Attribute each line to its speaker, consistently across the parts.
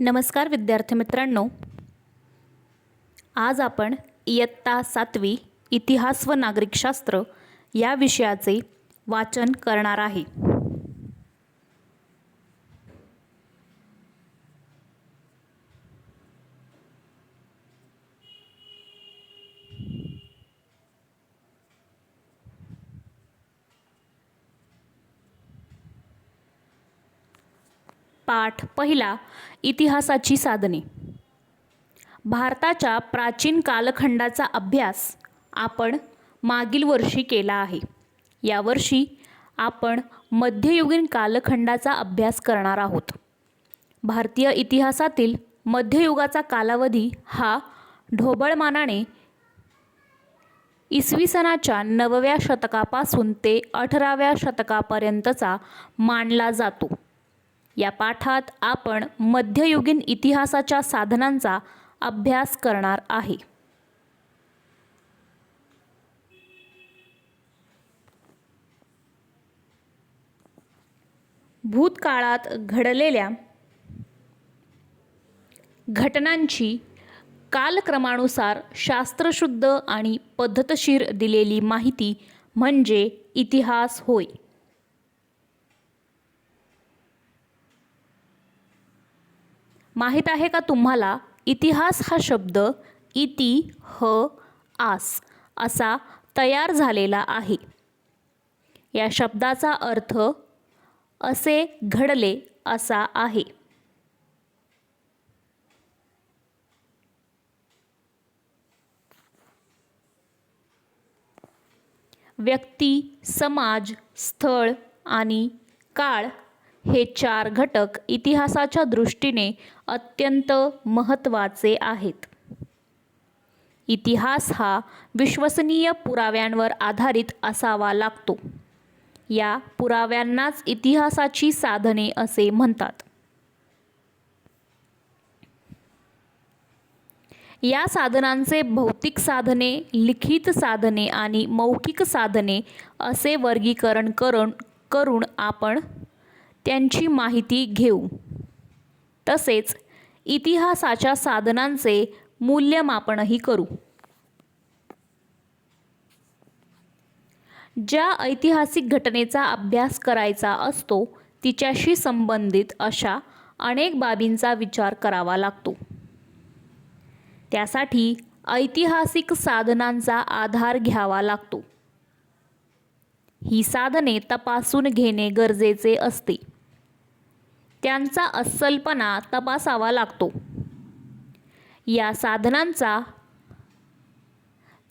Speaker 1: नमस्कार विद्यार्थी मित्रांनो. आज आपण इयत्ता सातवी इतिहास व नागरिकशास्त्र या विषयाचे वाचन करणार आहे. पाठ पहिला इतिहासाची साधने. भारताच्या प्राचीन कालखंडाचा अभ्यास आपण मागील वर्षी केला आहे. यावर्षी आपण मध्ययुगीन कालखंडाचा अभ्यास करणार आहोत. भारतीय इतिहासातील मध्ययुगाचा कालावधी हा ढोबळमानाने इसवी सनाच्या नवव्या शतकापासून ते अठराव्या शतकापर्यंतचा मानला जातो. या पाठात आपण मध्ययुगीन इतिहासाच्या साधनांचा अभ्यास करणार आहे. भूतकाळात घडलेल्या घटनांची कालक्रमानुसार शास्त्रशुद्ध आणि पद्धतशीर दिलेली माहिती म्हणजे इतिहास होय. माहीत आहे का तुम्हाला? इतिहास हा शब्द इति ह आस असा तयार झालेला आहे. या शब्दाचा अर्थ असे घडले असा आहे. व्यक्ती समाज स्थळ आणि काळ हे चार घटक इतिहासाच्या दृष्टीने अत्यंत महत्त्वाचे आहेत. इतिहास हा विश्वसनीय पुराव्यांवर आधारित असावा लागतो. या पुराव्यांनाच इतिहासाची साधने असे म्हणतात. या साधनांचे भौतिक साधने लिखित साधने आणि मौखिक साधने असे वर्गीकरण करून करून आपण त्यांची माहिती घेऊ. तसेच इतिहासाच्या साधनांचे मूल्यमापनही करू. ज्या ऐतिहासिक घटनेचा अभ्यास करायचा असतो तिच्याशी संबंधित अशा अनेक बाबींचा विचार करावा लागतो. त्यासाठी ऐतिहासिक साधनांचा आधार घ्यावा लागतो. ही साधने तपासून घेणे गरजेचे असते. त्यांचा अस्सलपणा तपासावा लागतो. या साधनांचा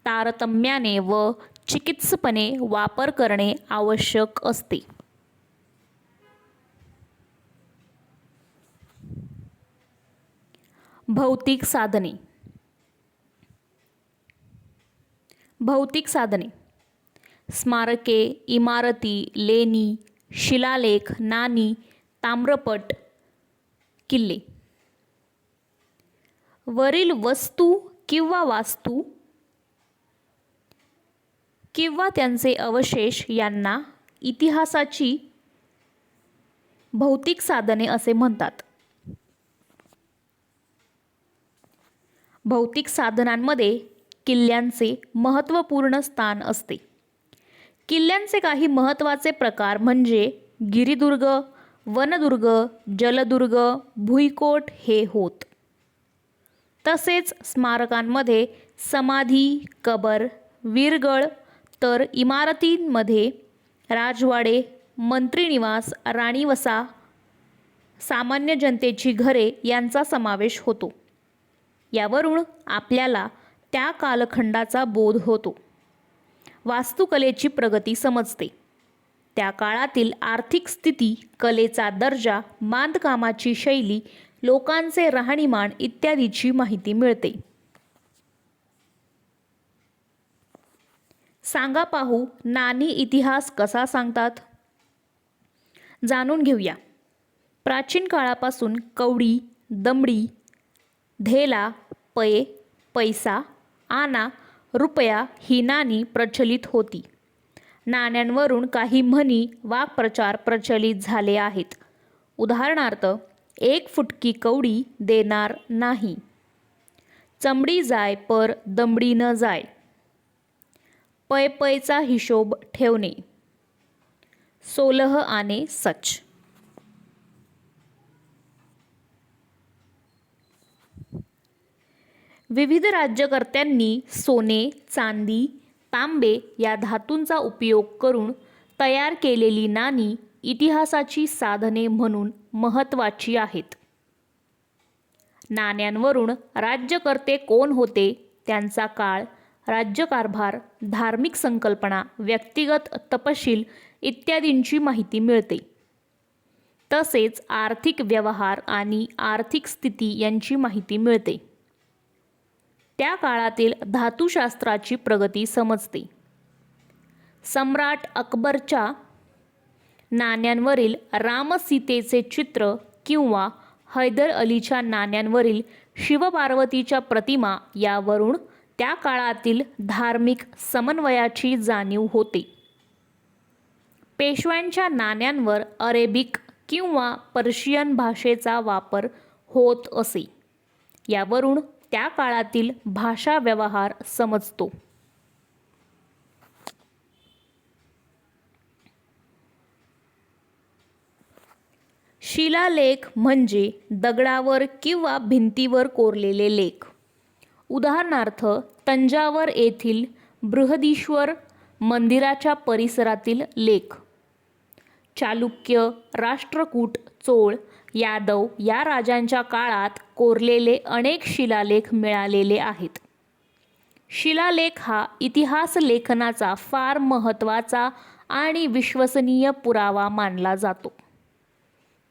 Speaker 1: तारतम्याने व चिकित्सपणे वापर करणे आवश्यक असते. भौतिक साधने. भौतिक साधने. स्मारके इमारती लेणी शिलालेख नाणी ताम्रपट किल्ले. वरील वस्तू किंवा वास्तू किंवा त्यांचे अवशेष यांना इतिहासाची भौतिक साधने असे म्हणतात. भौतिक साधनांमध्ये किल्ल्यांचे महत्त्वपूर्ण स्थान असते. किल्ल्यांचे काही महत्त्वाचे प्रकार म्हणजे गिरिदुर्ग वनदुर्ग जलदुर्ग भुईकोट हे होत. तसेच स्मारकांमध्ये समाधी कबर वीरगळ तर इमारतींमध्ये राजवाडे मंत्रिनिवास राणीवसा सामान्य जनतेची घरे यांचा समावेश होतो. यावरून आपल्याला त्या कालखंडाचा बोध होतो. वास्तुकलेची प्रगती समजते. त्या काळातील आर्थिक स्थिती कलेचा दर्जा बांधकामाची शैली लोकांचे राहणीमान इत्यादीची माहिती मिळते. सांगा पाहू नाणी इतिहास कसा सांगतात? जाणून घेऊया. प्राचीन काळापासून कवडी दमडी धेला पये पैसा आना रुपया ही नाणी प्रचलित होती. नाण्यांवरून काही म्हणी वाक्प्रचार प्रचलित झाले आहेत. उदाहरणार्थ एक फुटकी कवडी देणार नाही. चमडी जाय पर दमडी न जाय. पै पैचा हिशोब ठेवणे. सोलह आणे सच. विविध राज्यकर्त्यांनी सोने चांदी तांबे या धातूंचा उपयोग करून तयार केलेली नाणी इतिहासाची साधने म्हणून महत्त्वाची आहेत. नाण्यांवरून राज्यकर्ते कोण होते त्यांचा काळ राज्यकारभार धार्मिक संकल्पना व्यक्तिगत तपशील इत्यादींची माहिती मिळते. तसेच आर्थिक व्यवहार आणि आर्थिक स्थिती यांची माहिती मिळते. त्या काळातील धातुशास्त्राची प्रगती समजते. सम्राट अकबरच्या नाण्यांवरील रामसीतेचे चित्र किंवा हैदर अलीच्या नाण्यांवरील शिवपार्वतीच्या प्रतिमा यावरून त्या काळातील धार्मिक समन्वयाची जाणीव होते. पेशव्यांच्या नाण्यांवर अरेबिक किंवा पर्शियन भाषेचा वापर होत असे. यावरून त्या काळातील भाषा व्यवहार समजतो. शिलालेख म्हणजे दगडावर किंवा भिंतीवर कोरलेले लेख. उदाहरणार्थ तंजावर येथील बृहदीश्वर मंदिराच्या परिसरातील लेख. चालुक्य राष्ट्रकूट चोळ यादव या राजांच्या काळात कोरलेले अनेक शिलालेख मिळालेले आहेत. शिलालेख हा इतिहास लेखनाचा फार महत्त्वाचा आणि विश्वसनीय पुरावा मानला जातो.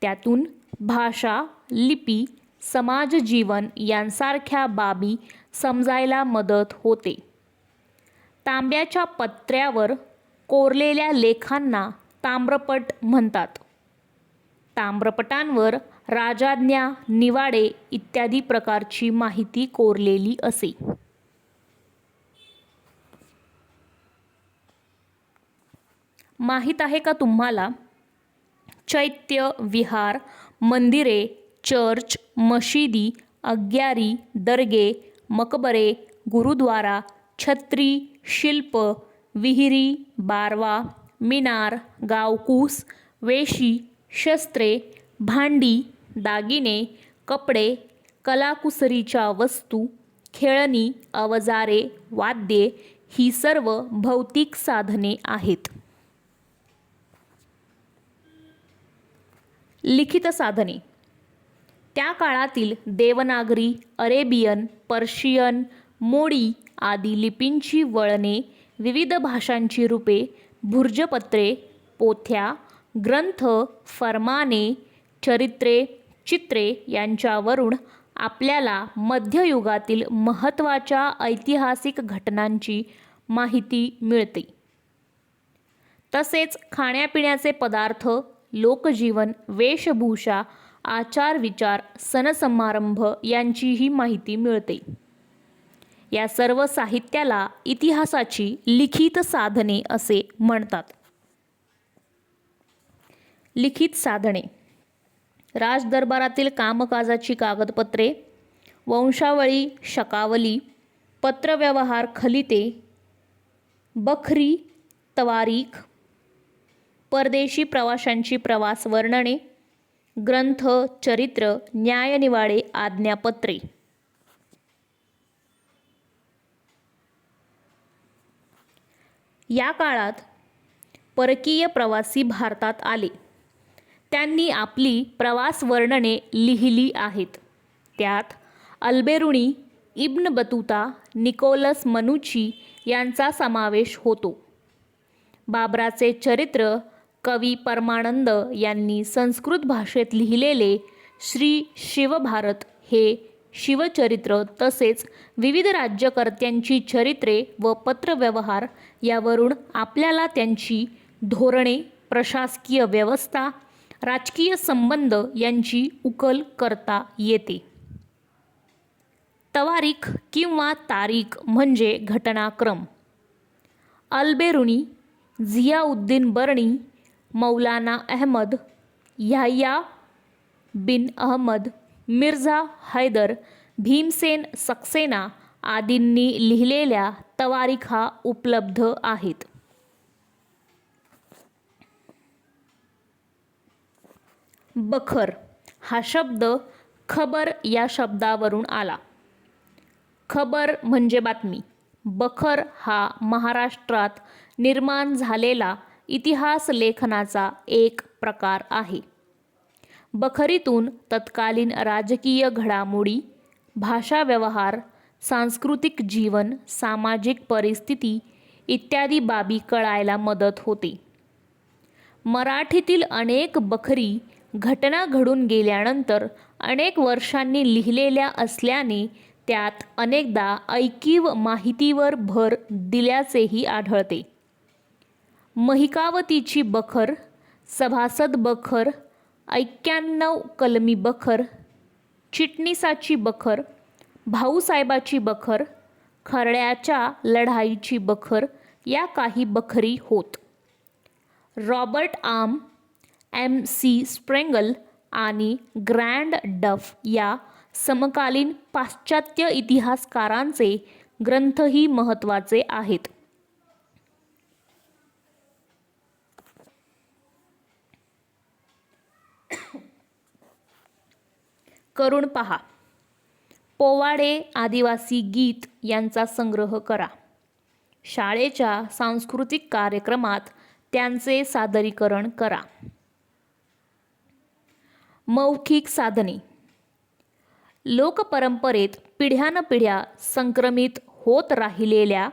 Speaker 1: त्यातून भाषा लिपी समाज जीवन यांसारख्या बाबी समजायला मदत होते. तांब्याच्या पत्र्यावर कोरलेल्या लेखांना ताम्रपट म्हणतात. ताम्रपटांवर राजाज्ञा निवाडे इत्यादी प्रकारची माहिती कोरलेली असे. माहीत आहे का तुम्हाला? चैत्य विहार मंदिरे चर्च मशिदी अग्यारी दर्गे मकबरे गुरुद्वारा छत्री शिल्प विहिरी बारवा मिनार गावकूस वेशी शस्त्रे भांडी दागिने कपडे कलाकुसरीच्या वस्तू खेळणी अवजारे वाद्ये ही सर्व भौतिक साधने आहेत. लिखित साधने. त्या काळातील देवनागरी अरेबियन पर्शियन मोडी आदी लिपींची वळणे विविध भाषांची रूपे भुर्जपत्रे पोथ्या ग्रंथ फरमाने चरित्रे चित्रे यांच्यावरून आपल्याला मध्ययुगातील महत्त्वाच्या ऐतिहासिक घटनांची माहिती मिळते. तसेच खाण्यापिण्याचे पदार्थ लोकजीवन वेशभूषा आचार विचार सणसमारंभ यांचीही माहिती मिळते. या सर्व साहित्याला इतिहासाची लिखित साधने असे म्हणतात. लिखित साधने. राजदरबारातील कामकाजाची कागदपत्रे वंशावळी शकावली पत्रव्यवहार खलिते बखरी तवारीख परदेशी प्रवाशांची प्रवास वर्णने ग्रंथ चरित्र न्यायनिवाडे आज्ञापत्रे. या काळात परकीय प्रवासी भारतात आले. त्यांनी आपली प्रवास वर्णने लिहिली आहेत. त्यात अल्बेरुणी इब्न बतुता निकोलस मनुची यांचा समावेश होतो. बाबराचे चरित्र कवी परमानंद यांनी संस्कृत भाषेत लिहिलेले श्री शिवभारत हे शिवचरित्र तसेच विविध राज्यकर्त्यांची चरित्रे व पत्रव्यवहार यावरून आपल्याला त्यांची धोरणे प्रशासकीय व्यवस्था राजकीय संबंध यांची उकल करता येते. तवारीख किंवा तारीख म्हणजे घटनाक्रम. अल्बेरुनी झियाउद्दीन बर्णी मौलाना अहमद ह्याया बिन अहमद मिर्झा हैदर भीमसेन सक्सेना आदींनी लिहिलेल्या तवारिखा उपलब्ध आहेत. बखर हा शब्द खबर या शब्दावरून आला. खबर म्हणजे बातमी. बखर हा महाराष्ट्रात निर्माण झालेला इतिहास लेखनाचा एक प्रकार आहे. बखरीतून तत्कालीन राजकीय घडामोडी भाषा व्यवहार सांस्कृतिक जीवन सामाजिक परिस्थिती इत्यादी बाबी कळायला मदत होते. मराठीतील अनेक बखरी घटना घडून गेल्यानंतर अनेक वर्षांनी लिहिलेल्या असल्याने त्यात अनेकदा ऐकीव माहितीवर भर दिल्याचेही आढळते. महिकावतीची बखर सभासद बखर ऐक्याण्णव कलमी बखर चिटणीसाची बखर भाऊसाहेबाची बखर खरड्याच्या लढाईची बखर या काही बखरी होत. रॉबर्ट आम एम सी स्प्रेंगल आणि ग्रँड डफ या समकालीन पाश्चात्य इतिहासकारांचे ग्रंथही महत्त्वाचे आहेत. करून पहा. पोवाडे आदिवासी गीत यांचा संग्रह करा. शाळेच्या सांस्कृतिक कार्यक्रमात त्यांचे सादरीकरण करा. मौखिक साधने. लोकपरंपरेत पिढ्यानपिढ्या संक्रमित होत राहिलेल्या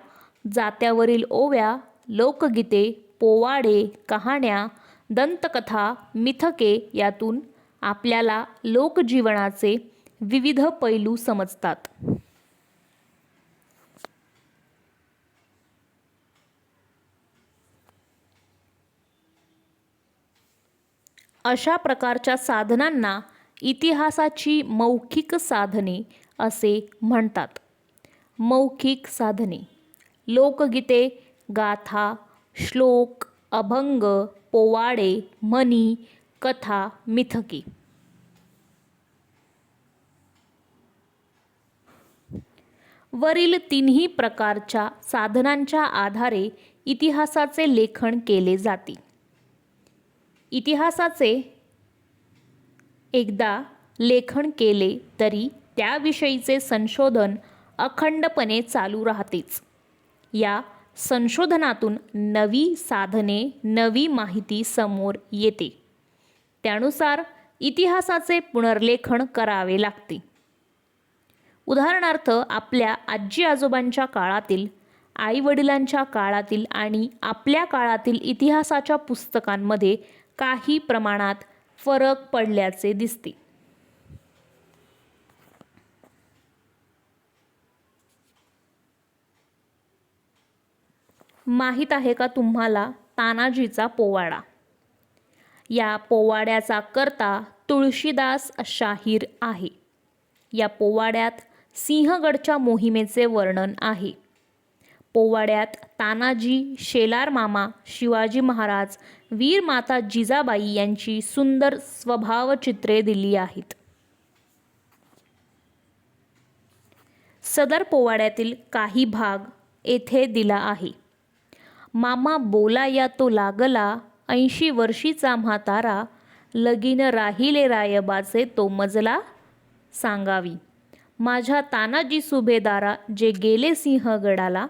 Speaker 1: जात्यावरील ओव्या लोकगीते पोवाडे कहाण्या दंतकथा मिथके यातून आपल्याला लोकजीवनाचे विविध पैलू समजतात. अशा प्रकारच्या साधनांना इतिहासाची मौखिक साधने असे म्हणतात. मौखिक साधने. लोकगीते गाथा श्लोक अभंग पोवाडे म्हणी कथा मिथकी. वरील तिन्ही प्रकारच्या साधनांच्या आधारे इतिहासाचे लेखन केले जाते. इतिहासाचे एकदा लेखन केले तरी त्याविषयीचे संशोधन अखंडपणे चालू राहतेच. या संशोधनातून नवी साधने नवी माहिती समोर येते. त्यानुसार इतिहासाचे पुनर्लेखन करावे लागते. उदाहरणार्थ आपल्या आजी आजोबांच्या काळातील आई वडिलांच्या काळातील आणि आपल्या काळातील इतिहासाच्या पुस्तकांमध्ये काही प्रमाणात फरक पडल्याचे दिसते. माहीत आहे का तुम्हाला तानाजीचा पोवाडा? या पोवाड्याचा करता तुळशीदास शाहीर आहे. या पोवाड्यात सिंहगडच्या मोहिमेचे वर्णन आहे. पोवाड्यात तानाजी शेलार मामा शिवाजी महाराज वीर माता जिजाबाई यांची सुंदर स्वभावचित्रे दिली आहेत. सदर पोवाड्यातील काही भाग येथे दिला आहे. मामा बोला या तो लागला ऐंशी वर्षीचा म्हातारा लगीन राहिले रायबाचे तो मजला सांगावी. माझ्या तानाजी सुभेदारा जे गेले सिंहगडाला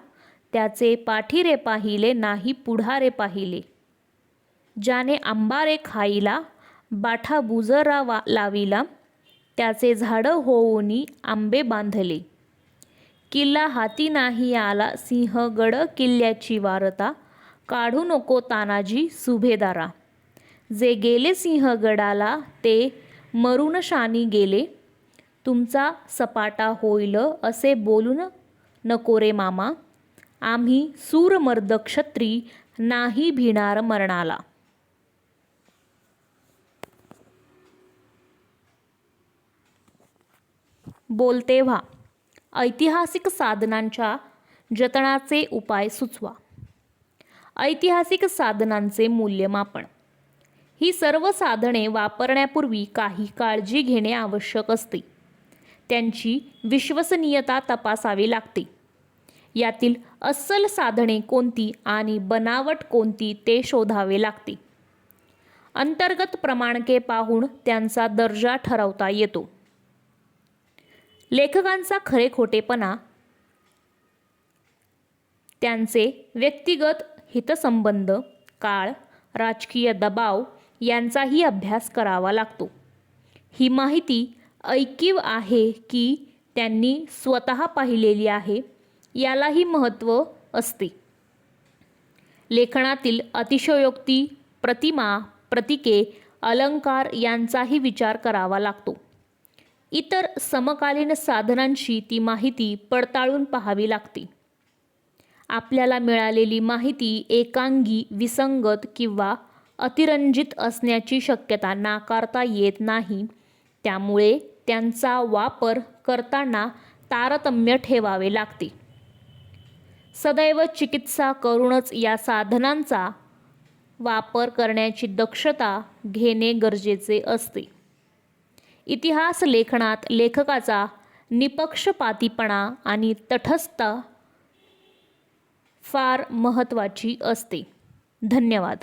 Speaker 1: त्याचे पाठीरे पाहिले नाही पुढारे पाहिले. ज्याने आंबारे खाईला बाठा बुजरा वा लाविला त्याचे झाडं होऊनी आंबे बांधले. किल्ला हाती नाही आला सिंहगड किल्ल्याची वारता काढू नको तानाजी सुभेदारा. जे गेले सिंहगडाला ते मरून शानी गेले. तुमचा सपाटा होईल असे बोलून नको रे मामा. आम्ही सूरमर्द क्षत्री नाही भिणार मरणाला. बोलते व्हा. ऐतिहासिक साधनांच्या जतनाचे उपाय सुचवा. ऐतिहासिक साधनांचे मूल्यमापन. ही सर्व साधने वापरण्यापूर्वी काही काळजी घेणे आवश्यक असते. त्यांची विश्वसनीयता तपासावी लागते. यातील अस्सल साधने कोणती आणि बनावट कोणती ते शोधावे लागते. अंतर्गत प्रमाणके पाहून त्यांचा दर्जा ठरवता येतो. लेखकांचा खरे खोटेपणा त्यांचे व्यक्तिगत हितसंबंध काळ राजकीय दबाव यांचाही अभ्यास करावा लागतो. ही माहिती ऐकीव आहे की त्यांनी स्वतः पाहिलेली आहे यालाही महत्त्व असते. लेखनातील अतिशयोक्ती प्रतिमा प्रतीके अलंकार यांचाही विचार करावा लागतो. इतर समकालीन साधनांशी ती माहिती पडताळून पाहावी लागते. आपल्याला मिळालेली माहिती एकांगी विसंगत किंवा अतिरंजित असण्याची शक्यता नाकारता येत नाही. त्यामुळे त्यांचा वापर करताना तारतम्य ठेवावे लागते. सदैव चिकित्सा करूनच या साधनांचा वापर करण्याची दक्षता घेणे गरजेचे असते. इतिहास लेखनात लेखकाचा निपक्षपातीपणा आणि तटस्थ फार महत्त्वाची असते. धन्यवाद.